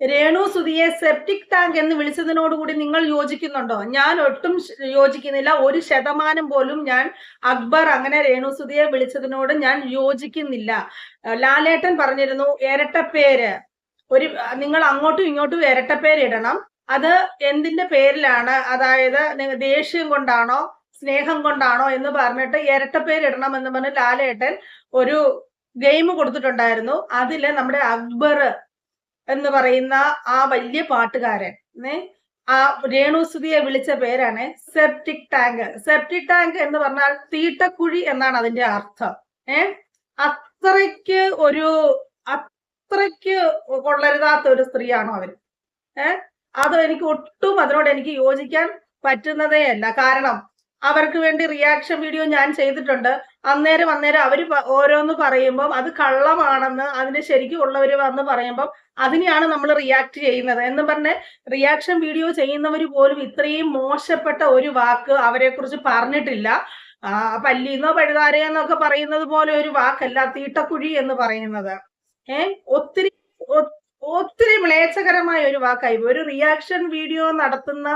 Renu സുധിയെ septic tank എന്ന് വിളിച്ചതിനോടുകൂടി നിങ്ങൾ യോജിക്കുന്നുണ്ടോ? ഞാൻ ഒട്ടും യോജിക്കുന്നില്ല. ഒരു ശതമാനം പോലും ഞാൻ അക്ബർ അങ്ങനെ രേണു സുധിയെ വിളിച്ചതിനോട് ഞാൻ യോജിക്കുന്നില്ല. ലാലേട്ടൻ പറഞ്ഞിരുന്നു ഇരട്ടപ്പേര് ഒരു നിങ്ങൾ അങ്ങോട്ടും ഇങ്ങോട്ടും ഇരട്ടപ്പേര് ഇടണം. അത് എന്തിന്റെ പേരിലാണ്? അതായത് ദേഷ്യം കൊണ്ടാണോ സ്നേഹം കൊണ്ടാണോ എന്ന് പറഞ്ഞിട്ട് ഇരട്ടപ്പേര് ഇടണം എന്ന് പറഞ്ഞ് ലാലേട്ടൻ ഒരു ഗെയിം കൊടുത്തിട്ടുണ്ടായിരുന്നു. അതിൽ നമ്മുടെ അക്ബർ എന്ന് പറയുന്ന ആ വലിയ പാട്ടുകാരൻ. ആ രേണുസുതിയെ വിളിച്ച പേരാണ് സെപ്റ്റിക് ടാങ്ക്. സെപ്റ്റിക് ടാങ്ക് എന്ന് പറഞ്ഞാൽ തീട്ടക്കുഴി എന്നാണ് അതിന്റെ അർത്ഥം. ഏ അത്രയ്ക്ക് ഒരു അത്രയ്ക്ക് കൊള്ളരുതാത്ത ഒരു സ്ത്രീയാണോ അവർ? ഏ അത് എനിക്ക് ഒട്ടും അതിനോട് എനിക്ക് യോജിക്കാൻ പറ്റുന്നതേ അല്ല കാരണം അവർക്ക് വേണ്ടി റിയാക്ഷൻ വീഡിയോ ഞാൻ ചെയ്തിട്ടുണ്ട്. അന്നേരം അന്നേരം അവർ ഓരോന്ന് പറയുമ്പം അത് കള്ളമാണെന്ന് അതിന് ശരിക്കും ഉള്ളവർ വന്ന് പറയുമ്പം അതിനെയാണ് നമ്മൾ റിയാക്ട് ചെയ്യുന്നത്. എന്ന് പറഞ്ഞ് റിയാക്ഷൻ വീഡിയോ ചെയ്യുന്നവർ പോലും ഇത്രയും മോശപ്പെട്ട ഒരു വാക്ക് അവരെ കുറിച്ച് പറഞ്ഞിട്ടില്ല പല്ലീന്നോ പഴുതാരയെന്നൊക്കെ പറയുന്നത് പോലെ ഒരു വാക്കല്ല തീട്ടക്കുഴി എന്ന് പറയുന്നത്. ഏ? ഒത്തിരി ഒത്തിരി മ്ലേച്ഛകരമായ ഒരു വാക്കായി ഒരു റിയാക്ഷൻ വീഡിയോ നടത്തുന്ന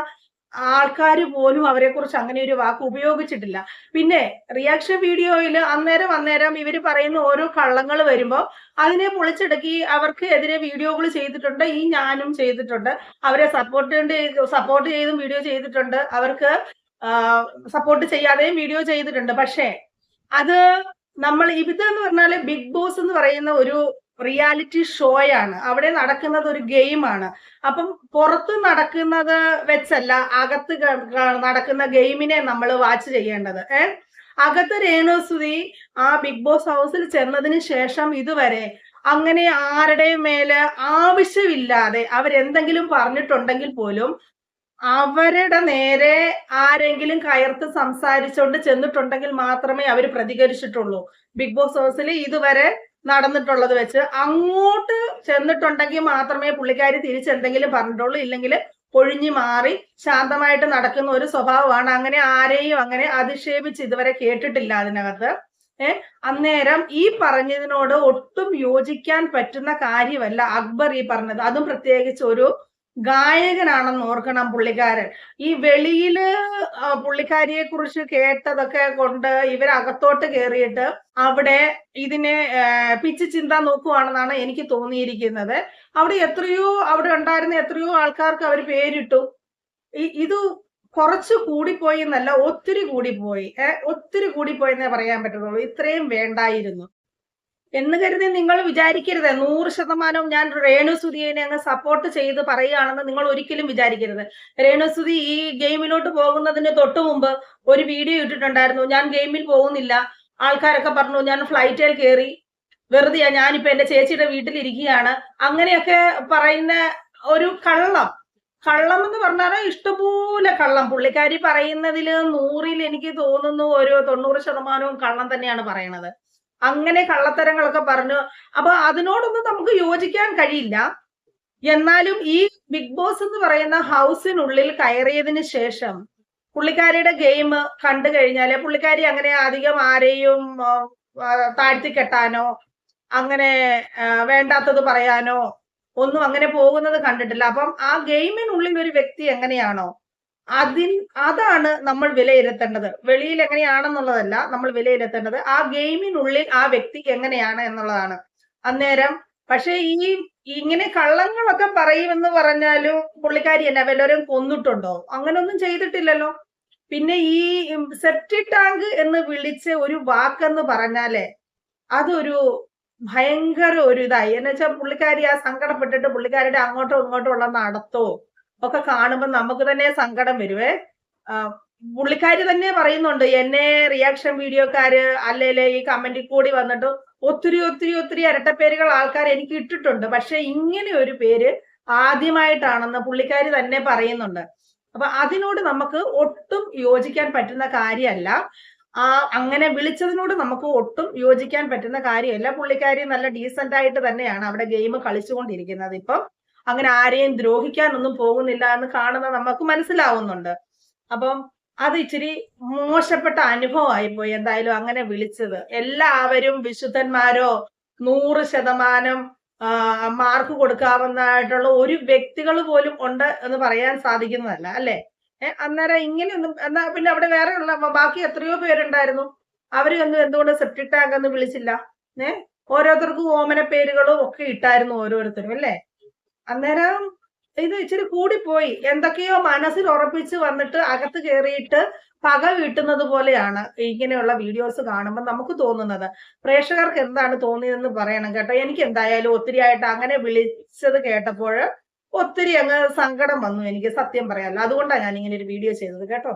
ആൾക്കാർ പോലും അവരെക്കുറിച്ച് അങ്ങനെ ഒരു വാക്ക് ഉപയോഗിച്ചിട്ടില്ല. പിന്നെ റിയാക്ഷൻ വീഡിയോയിൽ അന്നേരം അന്നേരം ഇവർ പറയുന്ന ഓരോ കള്ളങ്ങൾ വരുമ്പോൾ അതിനെ പൊളിച്ചെടുക്കി അവർക്ക് എതിരെ വീഡിയോകൾ ചെയ്തിട്ടുണ്ട്. ഈ ഞാനും ചെയ്തിട്ടുണ്ട്. അവരെ സപ്പോർട്ട് സപ്പോർട്ട് ചെയ്തും വീഡിയോ ചെയ്തിട്ടുണ്ട്. അവർക്ക് സപ്പോർട്ട് ചെയ്യാതെയും വീഡിയോ ചെയ്തിട്ടുണ്ട്. പക്ഷേ അത് നമ്മൾ ഇതെന്ന് പറഞ്ഞാൽ ബിഗ് ബോസ് എന്ന് പറയുന്ന ഒരു റിയാലിറ്റി ഷോയാണ് അവിടെ നടക്കുന്നത് ഒരു ഗെയിമാണ് അപ്പം പുറത്ത് നടക്കുന്നത് വെച്ചല്ല അകത്ത് നടക്കുന്ന ഗെയിമിനെ നമ്മൾ വാച്ച് ചെയ്യേണ്ടത്. ഏ? അകത്ത് രേണുസുതി ആ ബിഗ് ബോസ് ഹൗസിൽ ചെന്നതിന് ശേഷം ഇതുവരെ അങ്ങനെ ആരുടെയും മേൽ ആവശ്യമില്ലാതെ അവരെന്തെങ്കിലും പറഞ്ഞിട്ടുണ്ടെങ്കിൽ പോലും അവരുടെ നേരെ ആരെങ്കിലും കയർത്ത് സംസാരിച്ചുകൊണ്ട് ചെന്നിട്ടുണ്ടെങ്കിൽ മാത്രമേ അവർ പ്രതികരിച്ചിട്ടുള്ളൂ. ബിഗ് ബോസ് ഹൗസിൽ ഇതുവരെ നടന്നിട്ടുള്ളത് വെച്ച് അങ്ങോട്ട് ചെന്നിട്ടുണ്ടെങ്കിൽ മാത്രമേ പുള്ളിക്കാരി തിരിച്ചെന്തെങ്കിലും പറഞ്ഞിട്ടുള്ളൂ. ഇല്ലെങ്കിൽ ഒഴിഞ്ഞു മാറി ശാന്തമായിട്ട് നടക്കുന്ന ഒരു സ്വഭാവമാണ്. അങ്ങനെ ആരെയും അങ്ങനെ അധിക്ഷേപിച്ച് ഇതുവരെ കേട്ടിട്ടില്ല അതിനകത്ത്. ഏഹ് അന്നേരം ഈ പറഞ്ഞതിനോട് ഒട്ടും യോജിക്കാൻ പറ്റുന്ന കാര്യമല്ല അക്ബർ ഈ പറഞ്ഞത്. അതും പ്രത്യേകിച്ച് ഒരു ഗായകനാണെന്ന് ഓർക്കണം പുള്ളിക്കാരൻ. ഈ വെളിയിൽ പുള്ളിക്കാരിയെ കുറിച്ച് കേട്ടതൊക്കെ കൊണ്ട് ഇവരകത്തോട്ട് കയറിയിട്ട് അവിടെ ഇതിനെ പിച്ച് ചിന്ത നോക്കുവാണെന്നാണ് എനിക്ക് തോന്നിയിരിക്കുന്നത്. അവിടെ എത്രയോ അവിടെ ഉണ്ടായിരുന്ന എത്രയോ ആൾക്കാർക്ക് അവർ പേരിട്ടു. ഇത് കുറച്ച് കൂടിപ്പോയി എന്നല്ല ഒത്തിരി കൂടിപ്പോയി. ഏഹ് ഒത്തിരി കൂടിപ്പോയി എന്നേ പറയാൻ പറ്റുള്ളൂ ഇത്രയും വേണ്ടായിരുന്നു. എന്ന് കരുതി നിങ്ങൾ വിചാരിക്കരുത്. നൂറ് ശതമാനവും ഞാൻ രേണു സുധിയെ അങ്ങ് സപ്പോർട്ട് ചെയ്ത് പറയുകയാണെന്ന് നിങ്ങൾ ഒരിക്കലും വിചാരിക്കരുത്. രേണുസുതി ഈ ഗെയിമിലോട്ട് പോകുന്നതിന് തൊട്ട് മുമ്പ് ഒരു വീഡിയോ ഇട്ടിട്ടുണ്ടായിരുന്നു. ഞാൻ ഗെയിമിൽ പോകുന്നില്ല. ആൾക്കാരൊക്കെ പറഞ്ഞു ഞാൻ ഫ്ലൈറ്റിൽ കയറി വെറുതെയാ ഞാനിപ്പോ എന്റെ ചേച്ചിയുടെ വീട്ടിലിരിക്കുകയാണ്. അങ്ങനെയൊക്കെ പറയുന്ന ഒരു കള്ളം. കള്ളം എന്ന് പറഞ്ഞാൽ ഇഷ്ടപോലെ കള്ളം. പുള്ളിക്കാരി പറയുന്നതിൽ നൂറിൽ എനിക്ക് തോന്നുന്നു ഒരു തൊണ്ണൂറ് ശതമാനവും കള്ളം തന്നെയാണ് പറയണത്. അങ്ങനെ കള്ളത്തരങ്ങളൊക്കെ പറഞ്ഞു. അപ്പൊ അതിനോടൊന്നും നമുക്ക് യോജിക്കാൻ കഴിയില്ല. എന്നാലും ഈ ബിഗ് ബോസ് എന്ന് പറയുന്ന ഹൗസിനുള്ളിൽ കയറിയതിന് ശേഷം പുള്ളിക്കാരിയുടെ ഗെയിം കണ്ടു കഴിഞ്ഞാൽ പുള്ളിക്കാരി അങ്ങനെ അധികം ആരെയും താഴ്ത്തി കെട്ടാനോ അങ്ങനെ വേണ്ടാത്തത് പറയാനോ ഒന്നും അങ്ങനെ പോകുന്നത് കണ്ടിട്ടില്ല. അപ്പം ആ ഗെയിമിനുള്ളിൽ ഒരു വ്യക്തി എങ്ങനെയാണോ അതിൻ അതാണ് നമ്മൾ വിലയിരുത്തേണ്ടത്. വെളിയിൽ എങ്ങനെയാണെന്നുള്ളതല്ല നമ്മൾ വിലയിരുത്തേണ്ടത്. ആ ഗെയിമിനുള്ളിൽ ആ വ്യക്തി എങ്ങനെയാണ് എന്നുള്ളതാണ്. അന്നേരം പക്ഷെ ഈ ഇങ്ങനെ കള്ളങ്ങളൊക്കെ പറയുമെന്ന് പറഞ്ഞാലും പുള്ളിക്കാരി എന്നെ വല്ലവരും കൊന്നിട്ടുണ്ടോ? അങ്ങനൊന്നും ചെയ്തിട്ടില്ലല്ലോ. പിന്നെ ഈ സെപ്റ്റി ടാങ്ക് എന്ന് വിളിച്ച ഒരു വാക്കെന്ന് പറഞ്ഞാലേ അതൊരു ഭയങ്കര ഒരു ഇതായി. എന്ന് വെച്ചാൽ പുള്ളിക്കാരി ആ സങ്കടപ്പെട്ടിട്ട് പുള്ളിക്കാരുടെ അങ്ങോട്ടോ ഇങ്ങോട്ടോ ഉള്ള നടത്തോ ഒക്കെ കാണുമ്പോൾ നമുക്ക് തന്നെ സങ്കടം വരുവേ. പുള്ളിക്കാരി തന്നെ പറയുന്നുണ്ട് എന്നെ റിയാക്ഷൻ വീഡിയോക്കാര് അല്ലേൽ ഈ കമന്റിൽ കൂടി വന്നിട്ട് ഒത്തിരി ഒത്തിരി ഒത്തിരി ഇരട്ടപ്പേരുകൾ ആൾക്കാർ എനിക്ക് ഇട്ടിട്ടുണ്ട്. പക്ഷെ ഇങ്ങനെ ഒരു പേര് ആദ്യമായിട്ടാണെന്ന് പുള്ളിക്കാരി തന്നെ പറയുന്നുണ്ട്. അപ്പൊ അതിനോട് നമുക്ക് ഒട്ടും യോജിക്കാൻ പറ്റുന്ന കാര്യമല്ല ആ അങ്ങനെ വിളിച്ചതിനോട് നമുക്ക് ഒട്ടും യോജിക്കാൻ പറ്റുന്ന കാര്യമല്ല പുള്ളിക്കാരി നല്ല ഡീസന്റ് ആയിട്ട് തന്നെയാണ് അവിടെ ഗെയിം കളിച്ചുകൊണ്ടിരിക്കുന്നത് ഇപ്പം. അങ്ങനെ ആരെയും ദ്രോഹിക്കാനൊന്നും പോകുന്നില്ല എന്ന് കാണുന്ന നമുക്ക് മനസ്സിലാവുന്നുണ്ട്. അപ്പം അത് ഇച്ചിരി മോശപ്പെട്ട അനുഭവമായി പോയി എന്തായാലും അങ്ങനെ വിളിച്ചത്. എല്ലാവരും വിശുദ്ധന്മാരോ നൂറ് ശതമാനം മാർക്ക് കൊടുക്കാവുന്നതായിട്ടുള്ള ഒരു വ്യക്തികൾ പോലും ഉണ്ട് എന്ന് പറയാൻ സാധിക്കുന്നതല്ല അല്ലെ? അന്നേരം ഇങ്ങനെയൊന്നും എന്നാ പിന്നെ അവിടെ വേറെ ഉള്ള ബാക്കി എത്രയോ പേരുണ്ടായിരുന്നു. അവരൊന്നും എന്തുകൊണ്ട് സെപ്റ്റിക് ടാങ്ക് എന്ന് വിളിച്ചില്ല? ഏഹ് ഓരോരുത്തർക്കും ഓമന പേരുകളും ഒക്കെ ഇട്ടായിരുന്നു ഓരോരുത്തരും അല്ലേ? അന്നേരം ഇത് ഇച്ചിരി കൂടിപ്പോയി. എന്തൊക്കെയോ മനസ്സിൽ ഉറപ്പിച്ച് വന്നിട്ട് അകത്ത് കയറിയിട്ട് പക വീട്ടുന്നത് പോലെയാണ് ഇങ്ങനെയുള്ള വീഡിയോസ് കാണുമ്പോൾ നമുക്ക് തോന്നുന്നത്. പ്രേക്ഷകർക്ക് എന്താണ് തോന്നിയതെന്ന് പറയണം കേട്ടോ. എനിക്ക് എന്തായാലും ഒത്തിരി ആയിട്ട് അങ്ങനെ വിളിച്ചത് കേട്ടപ്പോൾ ഒത്തിരി അങ്ങ് സങ്കടം വന്നു എനിക്ക് സത്യം പറയാമല്ലോ അതുകൊണ്ടാണ് ഞാൻ ഇങ്ങനെ ഒരു വീഡിയോ ചെയ്തത് കേട്ടോ.